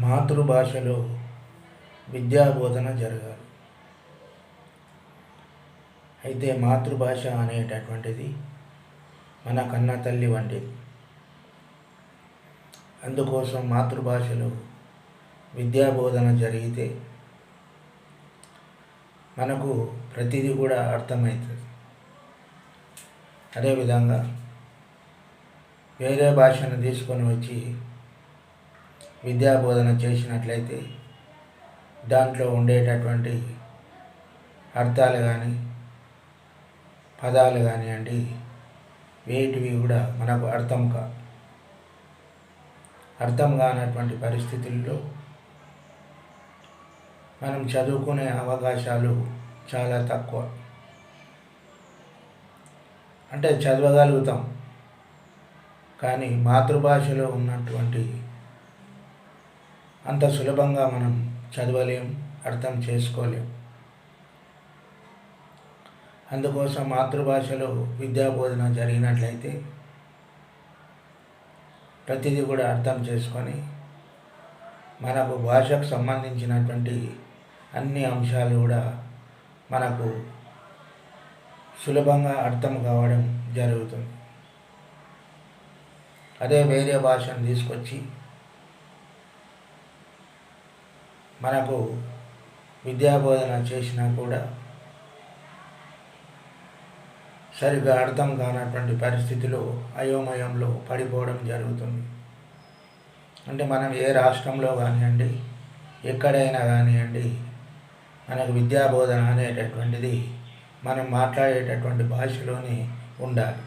మాతృభాషలో విద్యా బోధన జరగాలి. అయితే మాతృభాష అనేటటువంటిది మన కన్న తల్లి వంటిది. అందుకోసం మాతృభాషలో విద్యా బోధన జరిగితే మనకు ప్రతిదీ కూడా అర్థమవుతుంది. అదేవిధంగా వేరే భాషను తీసుకొని వచ్చి విద్యా బోధన చేసినట్లయితే దాంట్లో ఉండేటటువంటి అర్థాలు కానీ పదాలు కానివ్వండి వేటివి కూడా మనకు అర్థం కా అర్థం కానటువంటి పరిస్థితుల్లో మనం చదువుకునే అవకాశాలు చాలా తక్కువ. అంటే చదవగలుగుతాం. కానీ మాతృభాషలో ఉన్నటువంటి అంత సులభంగా మనం చదవలేం అర్థం చేసుకోలేం. అందుకోసం మాతృభాషలో విద్యా బోధన జరిగినట్లయితే ప్రతిదీ కూడా అర్థం చేసుకొని మనకు భాషకు సంబంధించినటువంటి అన్ని అంశాలు కూడా మనకు సులభంగా అర్థం కావడం జరుగుతుంది. అదే వేరే భాషను తీసుకొచ్చి మనకు విద్యాబోధన చేసినా కూడా సరిగ్గా అర్థం కానటువంటి పరిస్థితిలో అయోమయంలో పడిపోవడం జరుగుతుంది. అంటే మనం ఏ రాష్ట్రంలో కానివ్వండి ఎక్కడైనా కానివ్వండి మనకు విద్యాబోధన అనేటటువంటిది మనం మాట్లాడేటటువంటి భాషలోనే ఉండాలి.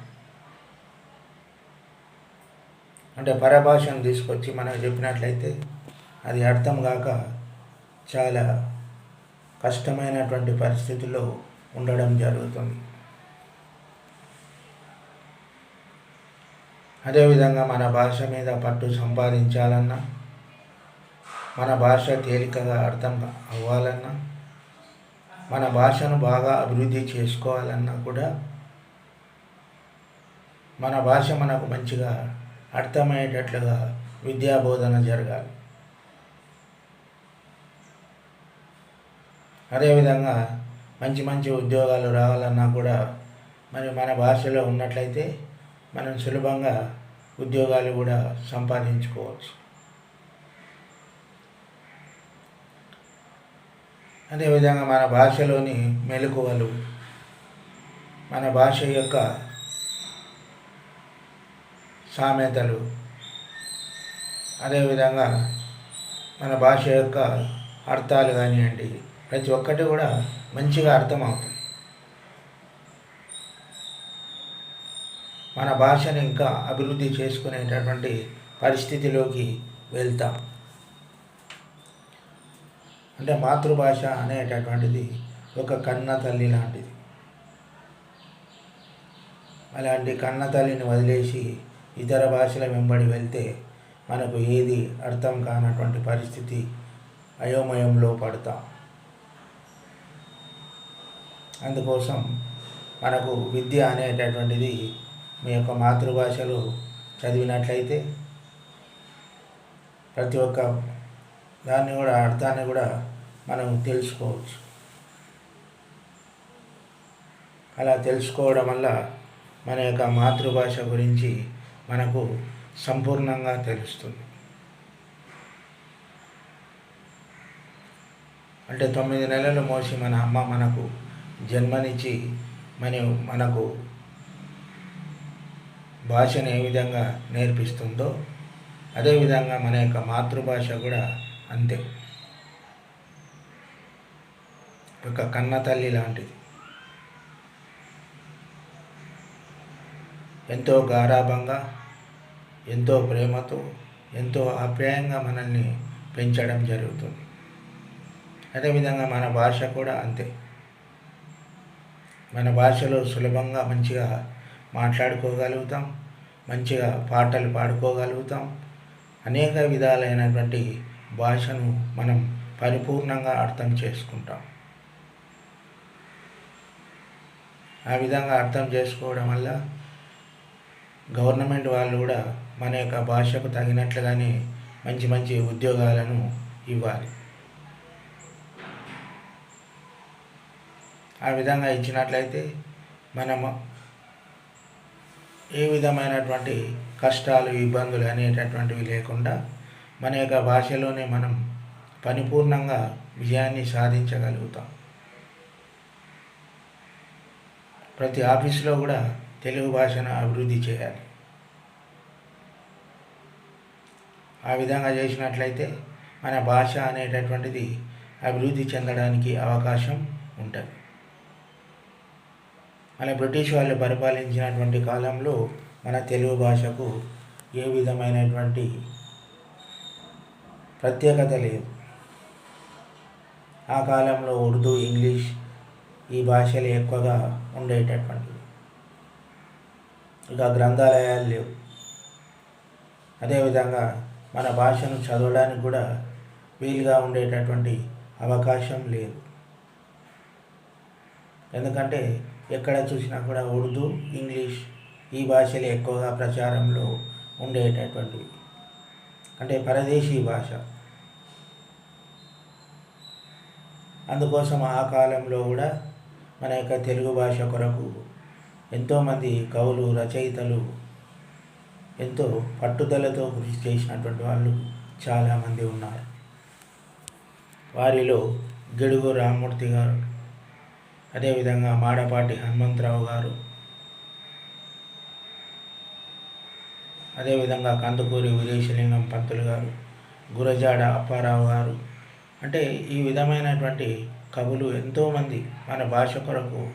అంటే పరభాషను తీసుకొచ్చి మనం చెప్పినట్లయితే అది అర్థం కాక చాలా కష్టమైనటువంటి పరిస్థితుల్లో ఉండడం జరుగుతుంది. అదేవిధంగా మన భాష మీద పట్టు సంపాదించాలన్నా మన భాష తేలికగా అర్థం అవ్వాలన్నా మన భాషను బాగా అభివృద్ధి చేసుకోవాలన్నా కూడా మన భాష మనకు మంచిగా అర్థమయ్యేటట్లుగా విద్యా బోధన జరగాలి. అదేవిధంగా మంచి మంచి ఉద్యోగాలు రావాలన్నా కూడా మరి మన భాషలో ఉన్నట్లయితే మనం సులభంగా ఉద్యోగాలు కూడా సంపాదించుకోవచ్చు. అదేవిధంగా మన భాషలోని మెలకువలు మన భాష యొక్క సామెతలు అదేవిధంగా మన భాష యొక్క అర్థాలు కానివ్వండి ప్రతి ఒక్కటి కూడా మంచిగా అర్థమవుతుంది. మన భాషను ఇంకా అభివృద్ధి చేసుకునేటటువంటి పరిస్థితిలోకి వెళ్తాం. అంటే మాతృభాష అనేటటువంటిది ఒక కన్న తల్లి లాంటిది. అలాంటి కన్న తల్లిని వదిలేసి ఇతర భాషల వెంబడి వెళ్తే మనకు ఏది అర్థం కానటువంటి పరిస్థితి అయోమయంలో పడతాం. అందుకోసం మనకు విద్య అనేటటువంటిది మీ యొక్క మాతృభాషలో చదివినట్లయితే ప్రతి ఒక్క దాన్ని కూడా అర్థాన్ని కూడా మనం తెలుసుకోవచ్చు. అలా తెలుసుకోవడం వల్ల మన యొక్క మాతృభాష గురించి మనకు సంపూర్ణంగా తెలుస్తుంది. అంటే తొమ్మిది నెలలు మోసి మన అమ్మ మనకు జన్మనిచ్చి మన మనకు భాషను ఏ విధంగా నేర్పిస్తుందో అదేవిధంగా మన యొక్క మాతృభాష కూడా అంతే. ఒక కన్న తల్లి లాంటిది. ఎంతో గారాభంగా ఎంతో ప్రేమతో ఎంతో ఆప్యాయంగా మనల్ని పెంచడం జరుగుతుంది. అదేవిధంగా మన భాష కూడా అంతే. మన భాషలో సులభంగా మంచిగా మాట్లాడుకోగలుగుతాం మంచిగా పాటలు పాడుకోగలుగుతాం. అనేక విధాలైనటువంటి భాషను మనం పరిపూర్ణంగా అర్థం చేసుకుంటాం. ఆ విధంగా అర్థం చేసుకోవడం వల్ల గవర్నమెంట్ వాళ్ళు కూడా మన యొక్క భాషకు తగినట్లుగానే మంచి మంచి ఉద్యోగాలను ఇవ్వాలి. ఆ విధంగా ఇచ్చినట్లయితే మనము ఏ విధమైనటువంటి కష్టాలు ఇబ్బందులు అనేటటువంటివి లేకుండా మన యొక్క భాషలోనే మనం పరిపూర్ణంగా విజయాన్ని సాధించగలుగుతాం. ప్రతి ఆఫీసులో కూడా తెలుగు భాషను అభివృద్ధి చేయాలి. ఆ విధంగా చేసినట్లయితే మన భాష అనేటటువంటిది అభివృద్ధి చెందడానికి అవకాశం ఉంటుంది. మన బ్రిటిష్ వాళ్ళు పరిపాలించినటువంటి కాలంలో మన తెలుగు భాషకు ఏ విధమైనటువంటి ప్రత్యేకత లేదు. ఆ కాలంలో ఉర్దూ ఇంగ్లీష్ ఈ భాషలు ఎక్కువగా ఉండేటటువంటివి. ఇక గ్రంథాలయాలు లేవు. అదేవిధంగా మన భాషను చదవడానికి కూడా వీలుగా ఉండేటటువంటి అవకాశం లేదు. ఎందుకంటే ఎక్కడ చూసినా కూడా ఉర్దూ ఇంగ్లీష్ ఈ భాషలు ఎక్కువగా ప్రచారంలో ఉండేటటువంటివి అంటే పరదేశీ భాష. అందుకోసం ఆ కాలంలో కూడా మన యొక్క తెలుగు భాష కొరకు ఎంతోమంది కవులు రచయితలు ఎంతో పట్టుదలతో కృషి చేసినటువంటి వాళ్ళు చాలామంది ఉన్నారు. వారిలో గిడుగు రామ్మూర్తి గారు అదేవిధంగా మాడపాటి హనుమంతరావు గారు. అదేవిధంగా కందుకూరి వీరేశలింగం పంతులు గారు గురజాడ అప్పారావు గారు. అంటే ఈ విధమైనటువంటి కవులు ఎంతోమంది మన భాష కొరకు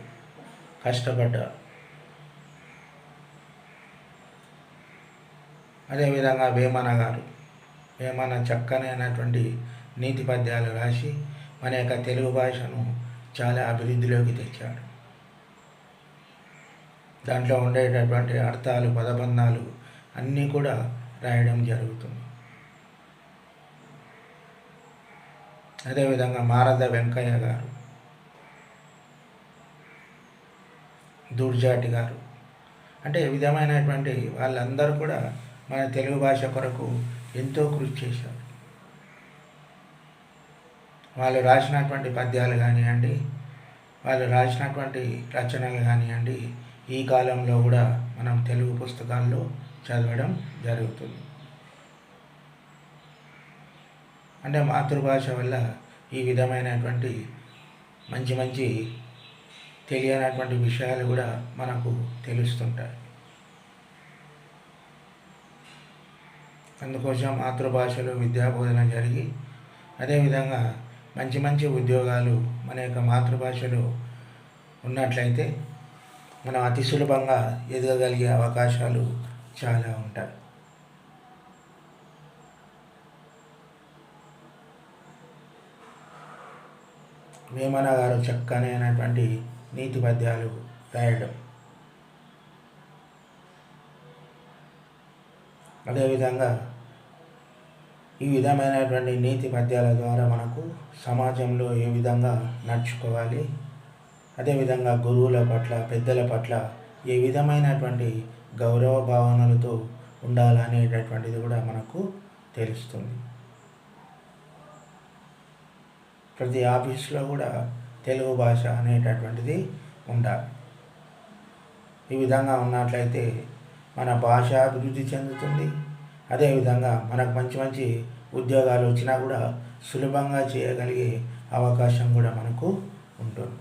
కష్టపడ్డారు అదేవిధంగా వేమన గారు. వేమన చక్కనైనటువంటి నీతి పద్యాలు రాసి మన యొక్క తెలుగు భాషను చాలా అభివృద్ధిలోకి తెచ్చాడు. దాంట్లో ఉండేటటువంటి అర్థాలు పదబంధాలు అన్నీ కూడా రాయడం జరుగుతుంది. అదేవిధంగా మారద వెంకయ్య గారు దూర్జాటి గారు అంటే ఈ విధమైనటువంటి వాళ్ళందరూ కూడా మన తెలుగు భాష కొరకు ఎంతో కృషి చేశారు. వాళ్ళు రాసినటువంటి పద్యాలు కానివ్వండి వాళ్ళు రాసినటువంటి రచనలు కానివ్వండి ఈ కాలంలో కూడా మనం తెలుగు పుస్తకాల్లో చదవడం జరుగుతుంది. అంటే మాతృభాష వల్ల ఈ విధమైనటువంటి మంచి మంచి తెలియనటువంటి విషయాలు కూడా మనకు తెలుస్తుంటాయి. అందుకోసం మాతృభాషలో విద్యాబోధన జరిగి అదేవిధంగా మంచి మంచి ఉద్యోగాలు మన యొక్క మాతృభాషలో ఉన్నట్లయితే మనం అతి సులభంగా ఎదగగలిగే అవకాశాలు చాలా ఉంటాయి. వేమన గారు చక్కనైనటువంటి నీతి పద్యాలు రాయడం. అదేవిధంగా ఈ విధమైనటువంటి నీతి పద్యాల ద్వారా మనకు సమాజంలో ఏ విధంగా నడుచుకోవాలి అదేవిధంగా గురువుల పట్ల పెద్దల పట్ల ఏ విధమైనటువంటి గౌరవ భావనలతో ఉండాలనేటటువంటిది కూడా మనకు తెలుస్తుంది. ప్రతి ఆఫీస్లో కూడా తెలుగు భాష అనేటటువంటిది ఉండాలి. ఈ విధంగా ఉన్నట్లయితే మన భాష అభివృద్ధి చెందుతుంది అదేవిధంగా మనకు మంచి మంచి ఉద్యోగాలు వచ్చినా కూడా సులభంగా చేయగలిగే అవకాశం కూడా మనకు ఉంటుంది.